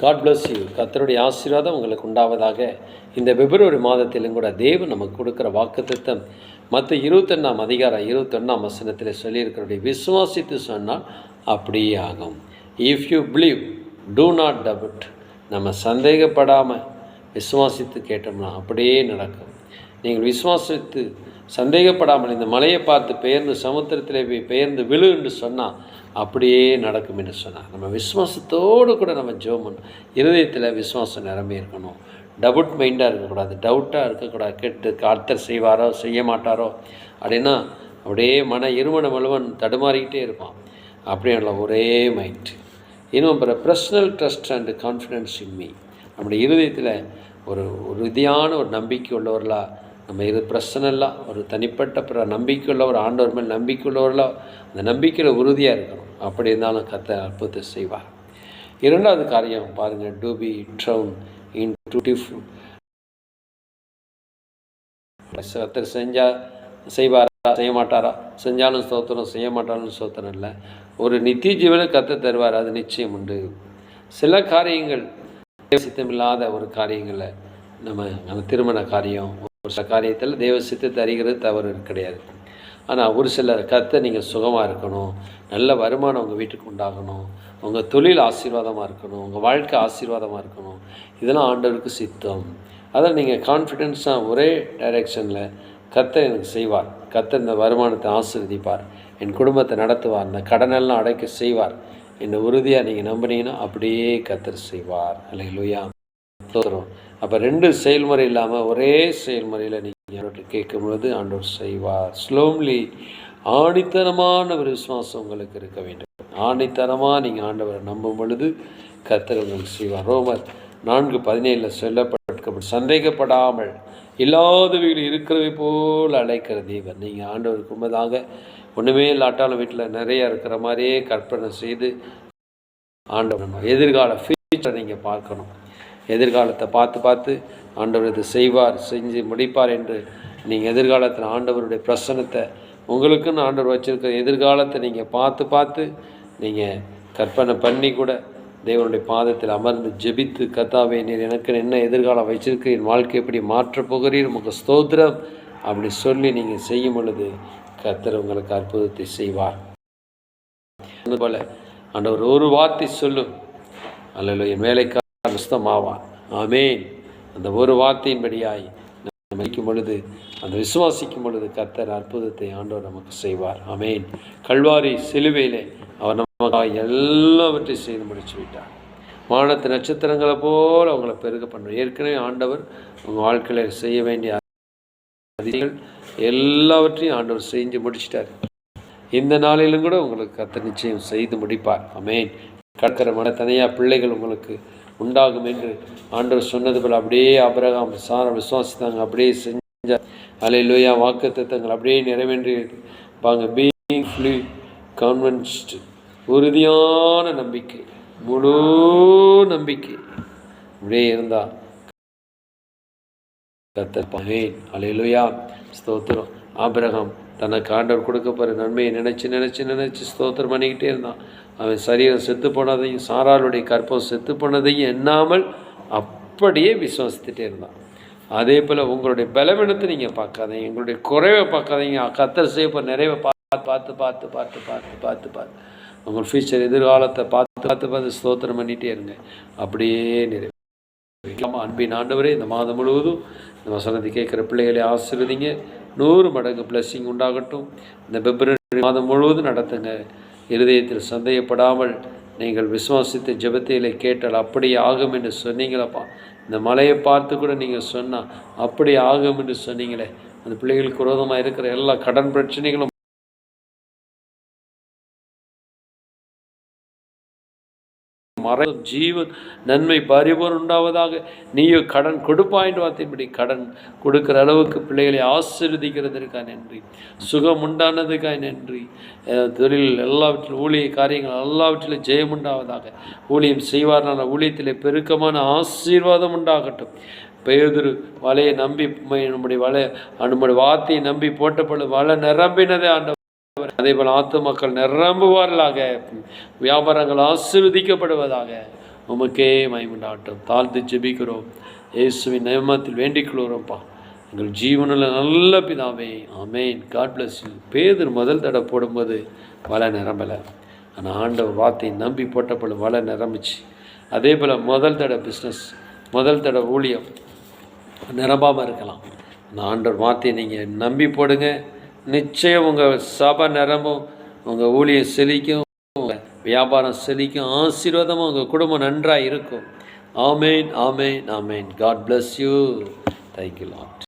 God bless you கத்தருடைய ஆசீர்வாதம் உங்களுக்கு உண்டாவதாக. இந்த பிப்ரவரி மாதத்திலும் கூட தேவன் நமக்கு கொடுக்குற வாக்குத்தத்தம் மற்ற இருபத்தொன்னாம் அதிகாரம் இருபத்தொன்னாம் வசனத்தில் சொல்லியிருக்கிறோடைய விசுவாசித்து சொன்னால் அப்படியே ஆகும். If you believe do not டபுட் நம்ம சந்தேகப்படாமல் விசுவாசித்து கேட்டோம்னா அப்படியே நடக்கும். நீங்கள் விசுவாசித்து சந்தேகப்படாமல் இந்த மலையை பார்த்து பெயர்ந்து சமுத்திரத்திலே போய் பெயர்ந்து விழு என்று சொன்னால் அப்படியே நடக்கும் என்று சொன்னார் நம்ம விஸ்வாசத்தோடு கூட நம்ம ஜோம் பண்ணணும். இருதயத்தில் விஸ்வாசம் நிரம்பி இருக்கணும். டபுட் மைண்டாக இருக்கக்கூடாது. டவுட்டாக இருக்கக்கூடாது. கெட்டு கர்த்தர் செய்வாரோ செய்ய மாட்டாரோ? அப்படின்னா அப்படியே மன இருமன வலுவன் தடுமாறிக்கிட்டே இருப்பான். அப்படியே ஒரே மைண்ட் இன்னும் பிற personal trust and confidence in me நம்முடைய இருதயத்தில் ஒரு உறுதியான ஒரு நம்பிக்கை உள்ளவர்களாக நம்ம இது பிரச்சனை இல்லை ஒரு தனிப்பட்ட பிற நம்பிக்கை உள்ள ஒரு ஆண்டவர் மேல் நம்பிக்கையுள்ளவர்களாக அந்த நம்பிக்கையில் உறுதியாக இருக்கணும். அப்படி இருந்தாலும் கத்த அற்புதத்தை செய்வார். இரண்டாவது காரியம் பாருங்கள் to be drown into gutter செஞ்சால் செய்வாரா செய்ய மாட்டாரா செஞ்சாலும் ஸ்தோத்திரம் செய்ய மாட்டாலும் ஸ்தோத்திரம் இல்லை. ஒரு நித்திய ஜீவனை கத்த தருவார் அது நிச்சயம் உண்டு. சில காரியங்கள் சித்தமில்லாத ஒரு காரியங்களை நம்ம அந்த திருமண காரியம் ஒரு சில காரியத்தில் தெய்வ சித்தத்தை அறிகிறது தவறு கிடையாது. ஆனால் ஒரு சிலர் கத்தை நீங்கள் சுகமாக இருக்கணும் நல்ல வருமானம் உங்கள் வீட்டுக்கு உண்டாகணும் உங்கள் தொழில் ஆசீர்வாதமாக இருக்கணும் உங்கள் வாழ்க்கை ஆசீர்வாதமாக இருக்கணும். இதெல்லாம் ஆண்டவருக்கு சித்தம். அதில் நீங்கள் கான்ஃபிடென்ஸாக ஒரே டைரெக்ஷனில் கத்தை எனக்கு செய்வார். கத்தர் இந்த வருமானத்தை ஆசிர்வதிப்பார். என் குடும்பத்தை நடத்துவார். இந்த கடனெல்லாம் அடைக்க செய்வார். என்னை உறுதியாக நீங்கள் நம்பினீங்கன்னா அப்படியே கத்தர் செய்வார். அல்லையா தோறும் அப்போ ரெண்டு செயல்முறை இல்லாமல் ஒரே செயல்முறையில் நீங்கள் ஆண்டோட்டு கேட்கும்பொழுது ஆண்டவர் செய்வார். ஸ்லோம்லி ஆணித்தனமான ஒரு விசுவாசம் உங்களுக்கு இருக்க வேண்டும். ஆணித்தனமாக நீங்கள் ஆண்டவரை நம்பும் பொழுது கர்த்தர் உங்களுக்கு செய்வார். ரோமர் நான்கு பதினேழில் சொல்லப்பட்டு சந்தேகப்படாமல் இல்லாதவைகள் இருக்கிறவை போல் அழைக்கிற தேவன். நீங்கள் ஆண்டவர் கும்பதாக ஒன்றுமே இல்லாட்டாலும் வீட்டில் நிறையா இருக்கிற மாதிரியே கற்பனை செய்து ஆண்டவர் எதிர்கால ஃபியூச்சரை நீங்கள் பார்க்கணும். எதிர்காலத்தை பார்த்து பார்த்து ஆண்டவர் இது செய்வார் செஞ்சு முடிப்பார் என்று நீங்கள் எதிர்காலத்தில் ஆண்டவருடைய பிரசனத்தை உங்களுக்குன்னு ஆண்டவர் வச்சுருக்கிற எதிர்காலத்தை நீங்கள் பார்த்து பார்த்து நீங்கள் கற்பனை பண்ணி கூட தேவனுடைய பாதத்தில் அமர்ந்து ஜெபித்து கத்தாவே நீர் எனக்கு என்ன எதிர்காலம் வச்சிருக்கு என் வாழ்க்கை எப்படி மாற்றப் போகிறீர்? உங்கள் ஸ்தோத்திரம். அப்படி சொல்லி நீங்கள் செய்யும் பொழுது கத்தர் உங்களுக்கு அற்புதத்தை செய்வார். அதுபோல் ஆண்டவர் ஒரு வார்த்தை சொல்லும். அல்ல என் வேலைக்கா சுத்தமாவான் ஆமேன். அந்த ஒரு வார்த்தையின்படியாய் நம்ம பொழுது அந்த விசுவாசிக்கும் பொழுது கர்த்தர் அற்புதத்தை ஆண்டவர் நமக்கு செய்வார். ஆமேன். கல்வாரி சிலுவையிலே அவர் நமக்காக எல்லாவற்றையும் செய்து முடிச்சு விட்டார். வானத்து நட்சத்திரங்களை போல் அவங்கள பெருக பண்ணுவார். ஏற்கனவே ஆண்டவர் உங்கள் வாழ்க்கையில் செய்ய வேண்டிய அதிகள் எல்லாவற்றையும் ஆண்டவர் செஞ்சு முடிச்சிட்டார். இந்த நாளிலும் கூட உங்களுக்கு கத்த நிச்சயம் செய்து முடிப்பார். அமேன் கடற்கரை மன தனியாக பிள்ளைகள் உங்களுக்கு உண்டாகும் என்று ஆண்டவர் சொன்னது போல் அப்படியே அபரகாம் சார விசுவாசித்தாங்க அப்படியே செஞ்ச அலையிலோயா வாக்கு தத்தங்கள் அப்படியே நிறைவேற்றி பாங்க பீயிங் ஃப்ளூ கான்வென்ஸ்ட் உறுதியான நம்பிக்கை முழு நம்பிக்கை அப்படியே இருந்தா அலை அலையிலுயா ஸ்தோத்திரம். ஆபிரகாம் தனக்கு ஆண்டவர் கொடுக்க போகிற நன்மையை நினச்சி நினச்சி நினச்சி ஸ்தோத்திரம் பண்ணிக்கிட்டே இருந்தான். அவன் சரீரம் செத்து போனதையும் சாராளுடைய கற்பம் செத்து போனதையும் எண்ணாமல் அப்படியே விசுவாசித்துட்டே இருந்தான். அதே போல் உங்களுடைய பலவீனத்தை நீங்கள் பார்க்காதீங்க. எங்களுடைய குறைவை பார்க்காதீங்க. கத்தர் செய்ய நிறைவை பார்த்து பார்த்து பார்த்து பார்த்து பார்த்து பார்த்து பார்த்து. உங்கள் ஃபியூச்சர் எதிர்காலத்தை பார்த்து பார்த்து பார்த்து ஸ்தோத்திரம் பண்ணிகிட்டே இருங்க. அப்படியே நிறைவு. அன்பின் ஆண்டவரே இந்த மாதம் முழுவதும் இந்த வசனத்தை கேட்குற பிள்ளைகளை ஆசிர்வதிங்க. நூறு மடங்கு பிளஸ்ஸிங் உண்டாகட்டும். இந்த பிப்ரவரி மாதம் முழுவதும் நடத்துங்க. இருதயத்தில் சந்தேகப்படாமல் நீங்கள் விசுவாசித்த ஜெபத்தையில கேட்டால் அப்படி ஆகும் என்று சொன்னீங்களப்பா. இந்த மலையை பார்த்து கூட நீங்கள் சொன்னால் அப்படி ஆகும் என்று சொன்னீங்களே. அந்த பிள்ளைகளுக்கு விரோதமாக இருக்கிற எல்லா கடன் பிரச்சனைகளும் மறை ஜீவன் நன்மை பரிபூர் உண்டாவதாக. நீயோ கடன் கொடுப்பாயின்னு வார்த்தைப்படி கடன் கொடுக்குற அளவுக்கு பிள்ளைகளை ஆசீர்வதிக்கிறதற்காக நன்றி. சுகம் உண்டானதுக்காக நன்றி. தொழில் எல்லாவற்றிலும் ஊழிய காரியங்கள் எல்லாவற்றிலும் ஜெயம் உண்டாவதாக. ஊழியம் செய்வார்னால ஊழியத்திலே பெருக்கமான ஆசீர்வாதம் உண்டாகட்டும். பேதுரு வலையை நம்பி நம்முடைய வலை நம்முடைய வார்த்தையை நம்பி போட்டப்படும் வலை நிரம்பினதே ஆண்ட அதே போல் ஆத்து மக்கள் நிரம்புவார்களாக. வியாபாரங்கள் ஆசீர்வதிக்கப்படுவதாக உமக்கே மயமுண்டாட்டம் தாழ்த்து ஜெபிக்கிறோம். இயேசுவின் நியமத்தில் வேண்டிக் கொள்கிறோம்ப்பா எங்கள் ஜீவனில் நல்ல பிதாவே ஆமேன். காட் பிளஸ் பேதர் முதல் தடை போடும்போது வலை நிரம்பலை. ஆனால் ஆண்டவர் வார்த்தையை நம்பி போட்டப்பொழுது வலை நிரம்பிச்சு. அதே போல் முதல் தடை பிஸ்னஸ் முதல் தடை ஊழியம் நிரம்பாமல் இருக்கலாம். அந்த ஆண்டவர் வார்த்தையை நீங்கள் நம்பி போடுங்க. நிச்சயம் உங்கள் சபை நிரம்பும் உங்கள் ஊழியம் செழிக்கும் உங்கள் வியாபாரம் செழிக்கும் ஆசீர்வாதமாக உங்கள் குடும்பம் நன்றாக இருக்கும். Amen amen amen. God bless you thank you lot